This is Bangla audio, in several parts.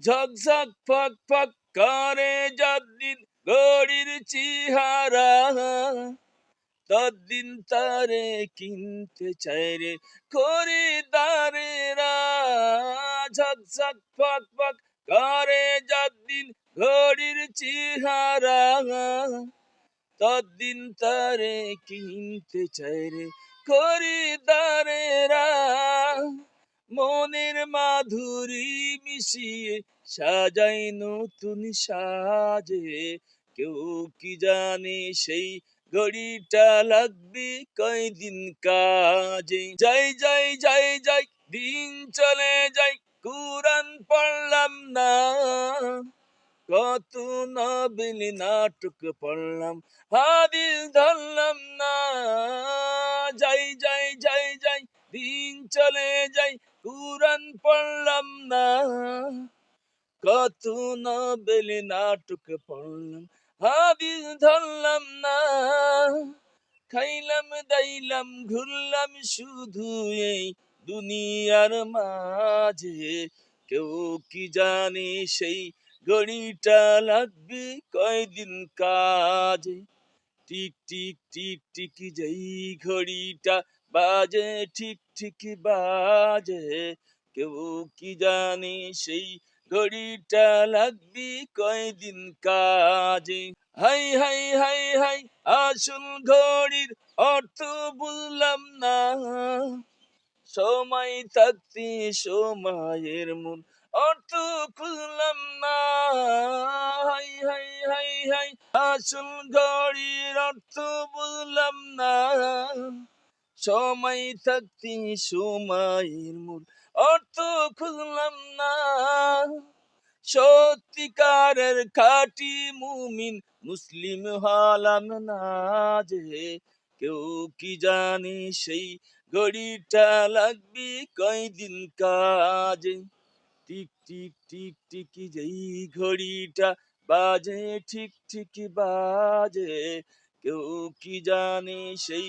ঝকঝক ফক ফক করে যদিন ঘড়ির চেহারা। তদ্দিন তারে কিনতে চাই রে খরিদারেরা। ঝকঝক ফক ফক করে যদিন ঘড়ির চেহারা। তদ্দিন তারে কিনতে চাই রে খরিদারেরা। মনের মাধুরী মিশিয়ে সাজাই নতুন সাজে। কেউ কি জানে সেই ঘড়িটা লাগবে কয়দিন কাজে? যাই যাই যাই যাই, দিন চলে যাই কুরান পড়লাম না। কত নবিল নাটক পড়লাম, হাদিস ধরলাম না। যাই যাই যাই যাই, দিন চলে যাই কুরান পড়লাম না। কত নবেল নাটক পড়লাম, হাদিস ধরলাম না। খাইলাম, দাইলাম, ঘুরলাম শুধু এই দুনিয়ার মাঝে। কেউ কি জানে সেই ঘড়িটা লাগবে কয়দিন কাজে? টিক টিক টিক টিক, যেই ঘড়িটা বাজে, ঠিক ঠিক বাজে। কেউ কি জানি সেই ঘড়িটা লাগবে কয়দিন কাজে? হাই হাই হাই হাই, আসল ঘড়ির অর্থ বুঝলাম না। সময় থাকতে সময়ের মূল অর্থ খুঁজলাম না। হাই হাই হাই হাই, আসল ঘড়ির অর্থ বুঝলাম না। সময় থাকতে সময়ের মূল অর্থ খুঁজলাম না। সত্যিকারের খাঁটি মুমিন মুসলিম হলাম না যে কেউ কি জানে সেই ঘড়িটা লাগবে কয়দিন কাজে। টিক টিক টিক টিক যেই ঘড়িটা বাজে ঠিক ঠিক বাজে। কেউ কি জানে সেই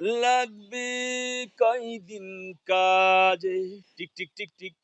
লাগবে কয়দিন কাজে? টিক টিক টিক টিক।